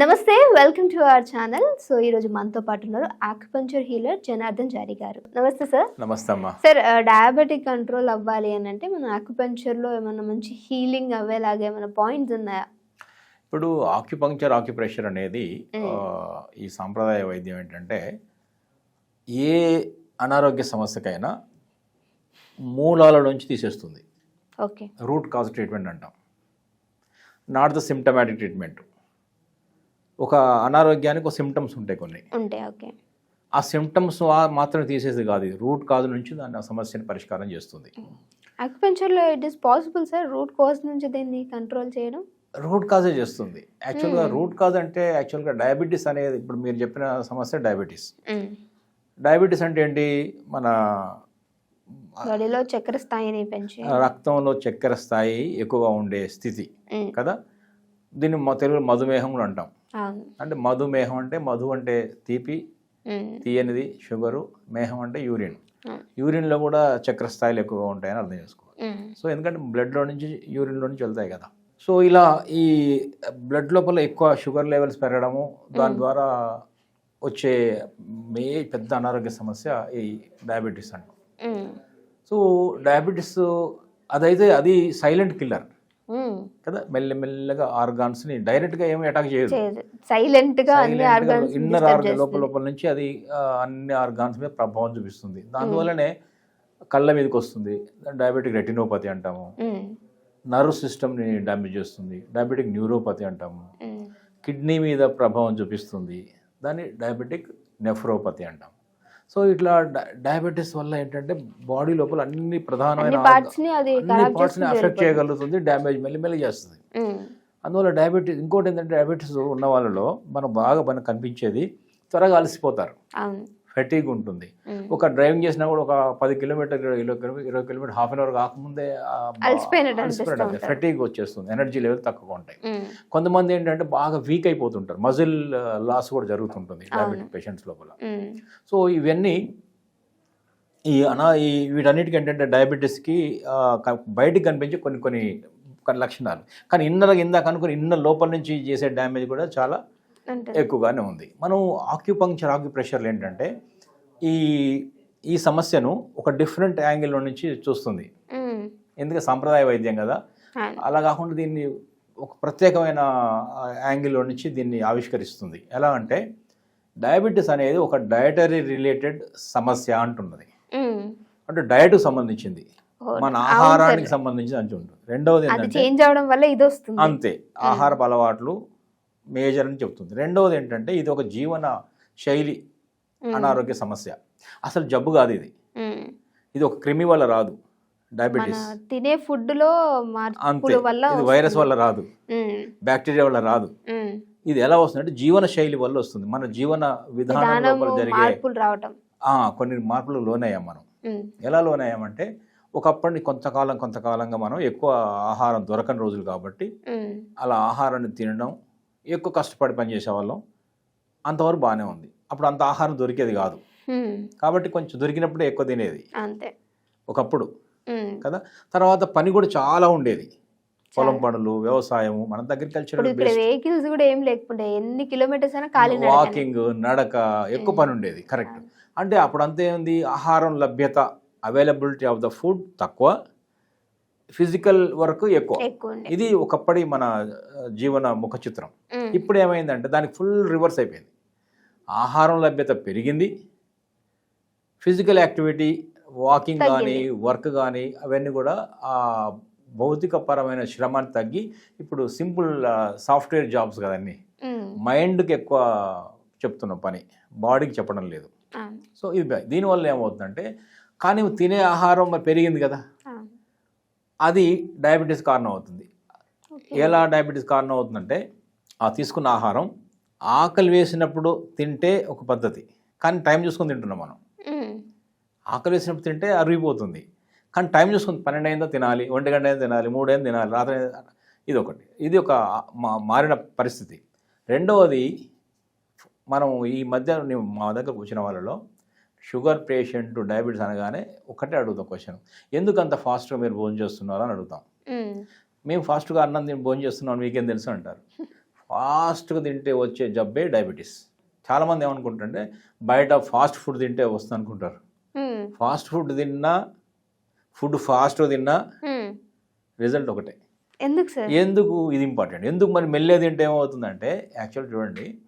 నమస్తే welcome to our channel. So ఈ రోజు మనతో పాటు ఉన్నారు ఆక్యుపంచర్ హీలర్ జనార్దన్ జారీ గారు. నమస్తే సార్ నమస్తే అమ్మా. సార్ డయాబెటిక్ కంట్రోల్ అవ్వాలి అని అంటే మన acupuncture లో ఏమైనా మంచి హీలింగ్ అవ్వేలాగా ఏమైనా పాయింట్స్ ఉన్నాయా? ఇప్పుడు ఆక్యుపంక్చర్ ఆక్యుప్రెషర్ అనేది ఈ సాంప్రదాయ వైద్యం ఏంటంటే ఏ అనారోగ్య సమస్యకైనా మూలాల నుంచి తీసేస్తుంది. ఓకే. రూట్ కాజ్ ట్రీట్మెంట్ అంటాం. నాట్ ద సిమ్టమాటిక్ ట్రీట్మెంట్ ఒక అనారోగ్యానికి ఒక సిమ్టమ్స్ ఉంటాయి కొన్ని. ఉంటాయి ఓకే. ఆ సిమ్టమ్స్ మాత్రమే తీసేది కాదు రూట్ కాజ్ నుంచి దాని ఆ సమస్యని పరిష్కారం చేస్తుంది. లో it is possible sir root cause నుంచి దీన్ని కంట్రోల్ చేయడం? రూట్ కాజే చేస్తుంది. యాక్చువల్గా. రూట్ కాజ్ అంటే యాక్చువల్గా డయాబెటీస్ అనేది ఇప్పుడు మీరు చెప్పిన సమస్య డయాబెటీస్. డయాబెటీస్ అంటే ఏంటి? మన బాడీలో చక్కెర స్థాయిని పెంచి. రక్తంలో చక్కెర స్థాయి ఎక్కువగా ఉండే స్థితి. కదా? దీన్ని మా తెలుగులో మధుమేహం కూడా అంటాం. అంటే మధుమేహం అంటే మధు అంటే తీపి. తీయనిది షుగరు మేహం అంటే యూరిన్. యూరిన్లో కూడా చక్కెర స్థాయిలు ఎక్కువగా ఉంటాయని అర్థం చేసుకోవాలి. సో ఎందుకంటే బ్లడ్లో నుంచి యూరిన్లో నుంచి వెళ్తాయి కదా సో ఇలా ఈ బ్లడ్ లోపల ఎక్కువ షుగర్ లెవెల్స్ పెరగడము దాని. ద్వారా వచ్చే మే పెద్ద అనారోగ్య సమస్య ఈ డయాబెటీస్ అంటాం. సో డయాబెటీస్ అదైతే అది సైలెంట్ కిల్లర్. కదా? మెల్లమెల్లగా ఆర్గాన్స్ని డైరెక్ట్గా ఏమి అటాక్ చేయదు. చేయదు. సైలెంట్గా అన్ని ఆర్గన్స్ ఇన్నర్ ఆర్గన్ లోపల లోపల నుంచి అది అన్ని ఆర్గాన్స్ మీద ప్రభావం చూపిస్తుంది. దానివల్లనే కళ్ళ మీదకి వస్తుంది. డయాబెటిక్ రెటినోపతి అంటాము. నర్వ్ సిస్టమ్ని డ్యామేజ్ చేస్తుంది. డయాబెటిక్ న్యూరోపతి అంటాము. కిడ్నీ మీద ప్రభావం చూపిస్తుంది. దాన్ని డయాబెటిక్ నెఫ్రోపతి అంటాం సో ఇట్లా డయాబెటీస్ వల్ల ఏంటంటే బాడీ లోపల అన్ని ప్రధానమైన పార్ట్స్ని చేస్తుంది అఫెక్ట్ చేయగలుగుతుంది డ్యామేజ్ మెల్లిమెల్లి చేస్తుంది. ఉమ్, అందువల్ల డయాబెటీస్ ఇంకోటి ఏంటంటే డయాబెటీస్ ఉన్న వాళ్ళలో మనం బాగా మనకు కనిపించేది త్వరగా అలసిపోతారు. ఫెటీగ్ ఉంటుంది. ఒక డ్రైవింగ్ చేసినా కూడా ఒక పది కిలోమీటర్ ఇరవై కిలోమీటర్ ఇరవై కిలోమీటర్ హాఫ్ అన్ అవర్ కాకముందే అలసిపోయినట్టు. ఫెటీగ్ వచ్చేస్తుంది. ఎనర్జీ లెవెల్ తక్కువగా ఉంటాయి. కొంతమంది ఏంటంటే బాగా వీక్ అయిపోతుంటారు. మజిల్ లాస్ కూడా జరుగుతుంటుంది. డయాబెటిక్ పేషెంట్స్ లోపల. సో ఇవన్నీ ఈ అనా ఈ వీటన్నిటికి ఏంటంటే డయాబెటీస్కి బయటికి కనిపించే కొన్ని కొన్ని కొన్ని లక్షణాలు. కానీ ఇన్నర్ ఇందాక అనుకుని ఇన్నర్ లోపల నుంచి చేసే డ్యామేజ్ కూడా చాలా. ఎక్కువగానే ఉంది. మనం ఆక్యుపంక్చర్ ఆక్యుప్రెషర్లు ఏంటంటే ఈ ఈ సమస్యను ఒక డిఫరెంట్ యాంగిల్లో నుంచి చూస్తుంది. ఎందుకంటే సాంప్రదాయ వైద్యం కదా. అలా కాకుండా దీన్ని ఒక ప్రత్యేకమైన యాంగిల్లో నుంచి దీన్ని ఆవిష్కరిస్తుంది. ఎలా అంటే డయాబెటీస్ అనేది ఒక డయటరీ రిలేటెడ్ సమస్య అంటున్నది. అంటే డయట్కు సంబంధించింది. మన ఆహారానికి. సంబంధించి అని ఉంటుంది రెండవది అది ఏంటంటే చేంజ్ అవడం వల్ల ఇది వస్తుంది. అంతే. ఆహారపు అలవాట్లు మేజర్ అని చెప్తుంది రెండవది ఏంటంటే ఇది ఒక జీవన శైలి అనారోగ్య సమస్య. అసలు జబ్బు కాదు ఇది. ఇది ఒక క్రిమి వల్ల రాదు. డయాబెటీస్. తినే ఫుడ్లో అంతే. ఇది వైరస్ వల్ల రాదు. బ్యాక్టీరియా వల్ల రాదు. ఇది ఎలా వస్తుందంటే జీవన శైలి వల్ల వస్తుంది. మన జీవన విధానం జరిగే కొన్ని మార్పులు లోనయ్యాం మనం. ఎలా లోనయ్యామంటే ఒకప్పటి కొంతకాలం కొంతకాలంగా మనం ఎక్కువ ఆహారం దొరకని రోజులు కాబట్టి అలా ఆహారాన్ని తినడం ఎక్కువ కష్టపడి పనిచేసే వాళ్ళం అంతవరకు బాగానే ఉంది. అప్పుడు అంత ఆహారం దొరికేది కాదు. కాబట్టి కొంచెం దొరికినప్పుడే ఎక్కువ తినేది. అంతే. ఒకప్పుడు. కదా? తర్వాత పని కూడా చాలా ఉండేది. పొలం. పనులు వ్యవసాయము మన అగ్రికల్చర్ వెహికల్స్ కూడా ఏం లేకుండే ఎన్ని కిలోమీటర్స్ అయినా ఖాళీ. వాకింగ్ నడక ఎక్కువ. పని ఉండేది. కరెక్ట్ అంటే అప్పుడు అంతే ఉంది ఆహారం లభ్యత అవైలబిలిటీ ఆఫ్ ద ఫుడ్ తక్కువ. ఫిజికల్ వర్క్ ఎక్కువ. ఇది ఒకప్పటి మన జీవన ముఖ చిత్రం. ఇప్పుడు ఏమైందంటే దానికి ఫుల్ రివర్స్ అయిపోయింది. ఆహారం లభ్యత పెరిగింది. ఫిజికల్ యాక్టివిటీ వాకింగ్ కానీ. వర్క్ కానీ అవన్నీ కూడా ఆ భౌతిక పరమైన శ్రమని తగ్గి ఇప్పుడు సింపుల్ సాఫ్ట్వేర్ జాబ్స్ కదన్నీ మైండ్కి ఎక్కువ చెప్తున్నాం పని. బాడీకి చెప్పడం లేదు. సో ఇది దీనివల్ల ఏమవుతుందంటే కానీ తినే ఆహారం పెరిగింది కదా. అది డయాబెటీస్ కారణం అవుతుంది. ఎలా డయాబెటీస్ కారణం అవుతుందంటే ఆ తీసుకున్న ఆహారం ఆకలి వేసినప్పుడు తింటే ఒక పద్ధతి. కానీ టైం చూసుకొని తింటున్నాం మనం. ఆకలి వేసినప్పుడు తింటే అరిగిపోతుంది. కానీ టైం చూసుకొని పన్నెండు అయిందో తినాలి ఒంటి గంట అయిందో తినాలి మూడు అయిందో తినాలి రాత్రి. ఇది ఒకటి. ఇది ఒక మా- మారిన పరిస్థితి. రెండవది మనం ఈ మధ్య మా దగ్గరకు వచ్చిన వాళ్ళలో షుగర్ పేషెంట్ డయాబెటీస్ అనగానే ఒకటే అడుగుతాం క్వశ్చన్. ఎందుకు అంత ఫాస్ట్గా మీరు భోజనం చేస్తున్నారు అని అడుగుతాం. మేము. ఫాస్ట్గా అన్నం తిని భోజనం చేస్తున్నాం మీకేం తెలుసు అంటారు. ఫాస్ట్గా తింటే వచ్చే జబ్బే డయాబెటీస్. చాలామంది ఏమనుకుంటారంటే బయట ఫాస్ట్ ఫుడ్ తింటే వస్తుంది అనుకుంటారు. ఫాస్ట్ ఫుడ్ తిన్నా ఫుడ్ ఫాస్ట్గా తిన్నా. రిజల్ట్ ఒకటే. ఎందుకు సార్? ఎందుకు ఇది ఇంపార్టెంట్? ఎందుకు మరి మెల్లే తింటే ఏమవుతుందంటే యాక్చువల్ చూడండి.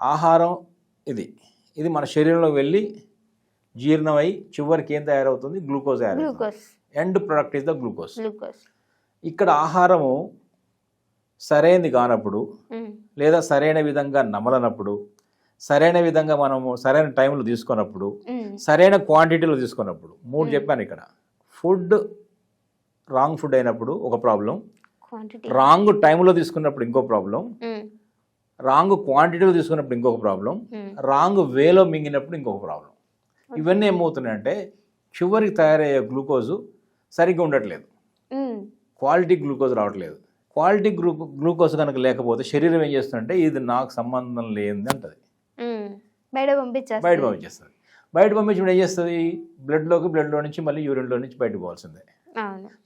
ఆహారం ఇది. ఇది మన శరీరంలో వెళ్ళి జీర్ణమై చివరికి ఏం తయారవుతుంది? Glucose glucose. End product is the glucose glucose. ఇక్కడ ఆహారము సరైనది కానప్పుడు. లేదా సరైన విధంగా నమలనప్పుడు సరైన విధంగా మనము సరైన టైంలో తీసుకున్నప్పుడు. సరైన క్వాంటిటీలో తీసుకున్నప్పుడు మూడు. చెప్పాను ఇక్కడ. ఫుడ్ రాంగ్ ఫుడ్ అయినప్పుడు ఒక ప్రాబ్లం రాంగ్ టైంలో తీసుకున్నప్పుడు ఇంకో ప్రాబ్లం. రాంగ్ క్వాంటిటీలో తీసుకున్నప్పుడు ఇంకొక ప్రాబ్లం. రాంగ్ వేలో మింగినప్పుడు ఇంకొక ప్రాబ్లం ఇవన్నీ ఏమవుతున్నాయంటే చివరికి తయారయ్యే గ్లూకోజు సరిగ్గా ఉండట్లేదు. మ్మ్. క్వాలిటీ గ్లూకోజ్ రావట్లేదు. క్వాలిటీ గ్లూ గ్లూకోజ్ కనుక లేకపోతే శరీరం ఏం చేస్తుందంటే ఇది నాకు సంబంధం లేనిది అంటది. మ్మ్. బయట పంపించేస్తారు బయట పంపించేస్తుంది. బయట పంపించినప్పుడు ఏం చేస్తుంది? బ్లడ్లోకి బ్లడ్లో నుంచి మళ్ళీ యూరిన్లో నుంచి బయటకు పోవాల్సిందే.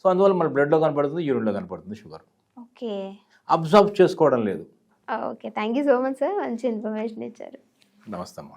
సో అందువల్ల మన బ్లడ్లో కనపడుతుంది యూరిన్లో కనపడుతుంది షుగర్. ఓకే. అబ్జర్వ్ చేసుకోవడం లేదు. Okay. Thank you so much sir. మంచి ఇన్ఫర్మేషన్ ఇచ్చారు. నమస్తే అమ్మా.